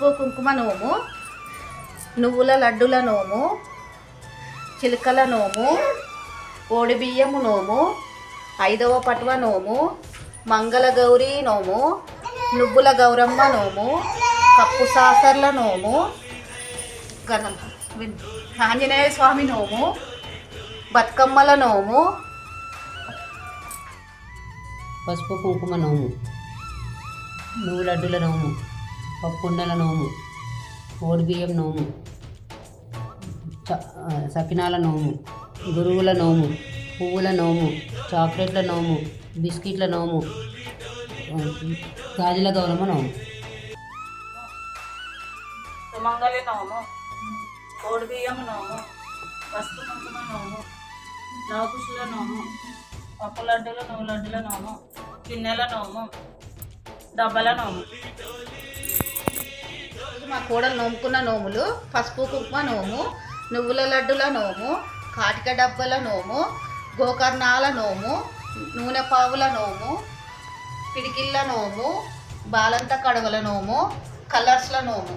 పసుపు కుంకుమ నోము నువ్వుల లడ్డుల నోము చిలుకల నోము ఓడి బియ్యము నోము ఐదవ పట్వ నోము మంగళగౌరి నోము నువ్వుల గౌరమ్మ నోము కప్పు సాసర్ల నోము గణం ఆంజనేయ స్వామి నోము బతుకమ్మల నోము. పసుపు కుంకుమ నోము నువ్వు లడ్డుల నోము. పప్పుండల నోము బియ్యం నోము చ- సకినాల నోము గురువుల నోము పువ్వుల నోము చాక్లెట్ల నోము బిస్కెట్ల నోము గాజుల గౌరమ్మ నోము. సుమంగళి నోము కోడి బియ్యం నోము పసుపు కుంకుమ నోము నవకుశుల నోము పప్పు లడ్డుల నువ్వు లడ్డుల నోము గిన్నెల నోము డబ్బల నోము. మా కోడలు నోముకున్న నోములు పసుపు కుంకుమ నోము నువ్వుల లడ్డుల నోము కాటిక డబ్బల నోము గోకర్ణాల నోము నూనె పావుల నోము పిడికిళ్ళ నోము బాలంత కడవల నోము కలర్స్ల నోము.